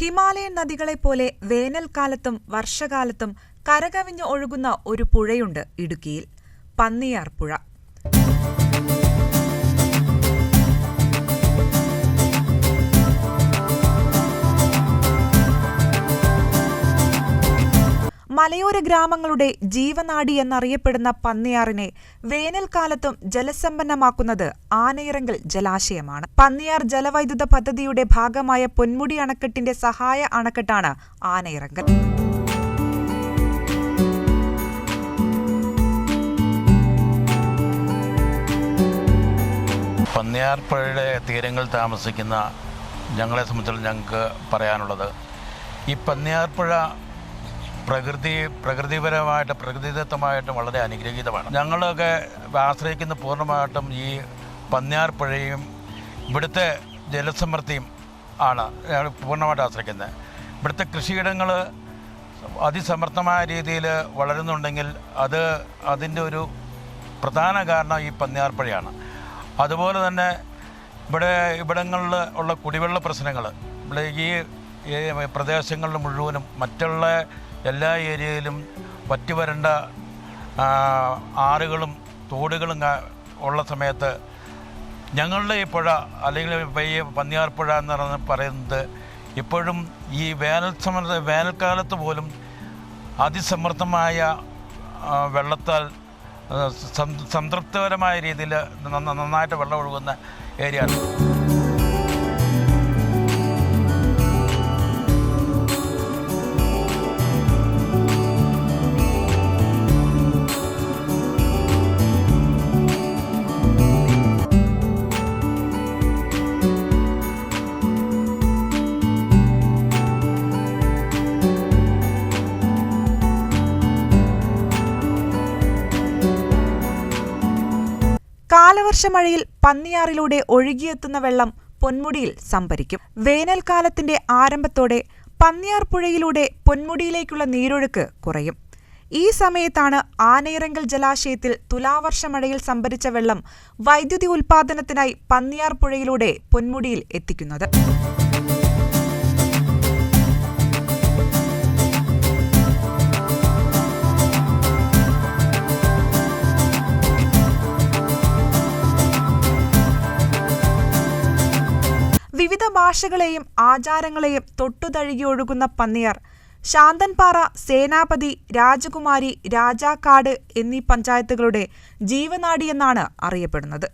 Himalayan നദികളെപ്പോലെ വേനൽക്കാലത്തും വർഷകാലത്തും കരകവിഞ്ഞ് ഒഴുകുന്ന ഒരു പുഴയുണ്ട് ഇടുക്കിയിൽ പന്നിയാർ പുഴ മലയോര ഗ്രാമങ്ങളുടെ ജീവനാടി എന്നറിയപ്പെടുന്ന പന്നിയാറിനെ വേനൽക്കാലത്തും ജലസമ്പന്നമാക്കുന്നത് ആനയിറങ്കൽ ജലാശയമാണ്. പന്നിയാർ ജലവൈദ്യുത പദ്ധതിയുടെ ഭാഗമായ പൊന്മുടി അണക്കെട്ടിന്റെ സഹായ അണക്കെട്ടാണ് ആനയിറങ്കൽ. പന്നിയാർ പുഴയുടെ തീരങ്ങൾ താമസിക്കുന്ന ഞങ്ങളെ സംബന്ധിച്ചിടത്തോളം ഞങ്ങൾക്ക് പറയാനുള്ളത് ഈ പന്നിയാർപ്പുഴ പ്രകൃതി പ്രകൃതിപരമായിട്ട് പ്രകൃതിദത്തമായിട്ടും വളരെ അനുഗ്രഹീതമാണ്. ഞങ്ങളൊക്കെ ആശ്രയിക്കുന്ന പൂർണമായിട്ടും ഈ പന്നിയാർപ്പുഴയും ഇവിടുത്തെ ജലസമൃദ്ധിയും ആണ് ഞങ്ങൾ പൂർണമായിട്ട് ആശ്രയിക്കുന്നത്. ഇവിടുത്തെ കൃഷിയിടങ്ങൾ അതിസമർത്ഥമായ രീതിയിൽ വളരുന്നുണ്ടെങ്കിൽ അത് അതിന്റെ ഒരു പ്രധാന കാരണം ഈ പന്നിയാർപ്പുഴയാണ് അതുപോലെ തന്നെ ഇവിടെ ഇവിടങ്ങളിൽ ഉള്ള കുടിവെള്ള പ്രശ്നങ്ങൾ ഇവിടെ ഈ പ്രദേശങ്ങളിൽ മുഴുവനും മറ്റുള്ള എല്ലാ ഏരിയയിലും വറ്റി വരണ്ട ആറുകളും തോടുകളും ഉള്ള സമയത്ത് ഞങ്ങളുടെ ഈ പുഴ അല്ലെങ്കിൽ ഇപ്പം പന്നിയാർ പന്നിയാർപ്പുഴ എന്ന് പറയുന്നത് ഇപ്പോഴും ഈ വേനൽ സമൃദ്ധ വേനൽക്കാലത്ത് പോലും അതിസമൃദ്ധമായ വെള്ളത്താൽ സംതൃപ്തിപരമായ രീതിയിൽ നന്നായിട്ട് വെള്ളം ഒഴുകുന്ന ഏരിയ കാലവർഷ മഴയിൽ പന്നിയാറിലൂടെ ഒഴുകിയെത്തുന്ന വെള്ളം പൊന്മുടിയിൽ സംഭരിക്കും. വേനൽക്കാലത്തിന്റെ ആരംഭത്തോടെ പന്നിയാർ പുഴയിലൂടെ പൊന്മുടിയിലേക്കുള്ള നീരൊഴുക്ക് കുറയും. ഈ സമയത്താണ് ആനയിറങ്കൽ ജലാശയത്തിൽ തുലാവർഷ മഴയിൽ സംഭരിച്ച വെള്ളം വൈദ്യുതി ഉൽപാദനത്തിനായി പന്നിയാർ പുഴയിലൂടെ പൊന്മുടിയിൽ എത്തിക്കുന്നത്. വിവിധ ഭാഷകളെയും ആചാരങ്ങളെയും തൊട്ടുതഴുകി ഒഴുകുന്ന പന്നിയാർ ശാന്തൻപാറ സേനാപതി രാജകുമാരി രാജാക്കാട് എന്നീ പഞ്ചായത്തുകളുടെ ജീവനാടിയെന്നാണ് അറിയപ്പെടുന്നത്.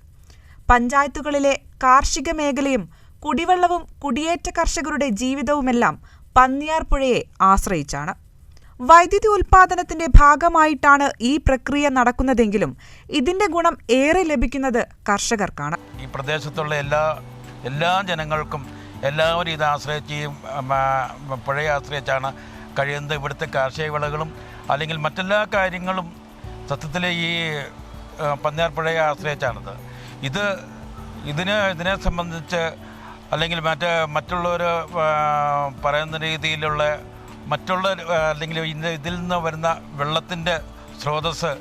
പഞ്ചായത്തുകളിലെ കാർഷിക മേഖലയും കുടിവെള്ളവും കുടിയേറ്റ കർഷകരുടെ ജീവിതവുമെല്ലാം പന്നിയാർ പുഴയെ ആശ്രയിച്ചാണ്. വൈദ്യുതി ഉൽപാദനത്തിന്റെ ഭാഗമായിട്ടാണ് ഈ പ്രക്രിയ നടക്കുന്നതെങ്കിലും ഇതിന്റെ ഗുണം ഏറെ ലഭിക്കുന്നത് കർഷകർക്കാണ്. ഈ പ്രദേശത്തുള്ള എല്ലാ എല്ലാ ജനങ്ങൾക്കും എല്ലാവരും ഇത് ആശ്രയിച്ച് പുഴയെ ആശ്രയിച്ചാണ് കഴിയുന്നത്. ഇവിടുത്തെ കാർഷിക വിളകളും അല്ലെങ്കിൽ മറ്റെല്ലാ കാര്യങ്ങളും സത്യത്തിൽ ഈ പന്നിയാർ പുഴയെ ആശ്രയിച്ചാണത്. ഇത് ഇതിന് ഇതിനെ സംബന്ധിച്ച് അല്ലെങ്കിൽ മറ്റ് മറ്റുള്ളവർ പറയുന്ന രീതിയിലുള്ള മറ്റുള്ള അല്ലെങ്കിൽ ഇതിൽ നിന്ന് വരുന്ന വെള്ളത്തിന്റെ സ്രോതസ്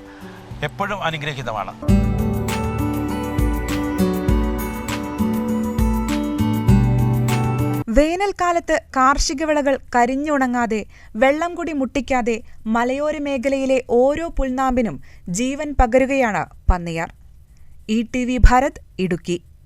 എപ്പോഴും അനുഗ്രഹീതമാണ്. വേനൽക്കാലത്ത് കാർഷിക വിളകൾ കരിഞ്ഞുണങ്ങാതെ വെള്ളം കൂടി മുട്ടിക്കാതെ മലയോര മേഖലയിലെ ഓരോ പുൽനാമ്പിനും ജീവൻ പകരുകയാണ് Panniyar. E T V Bharat Idukki.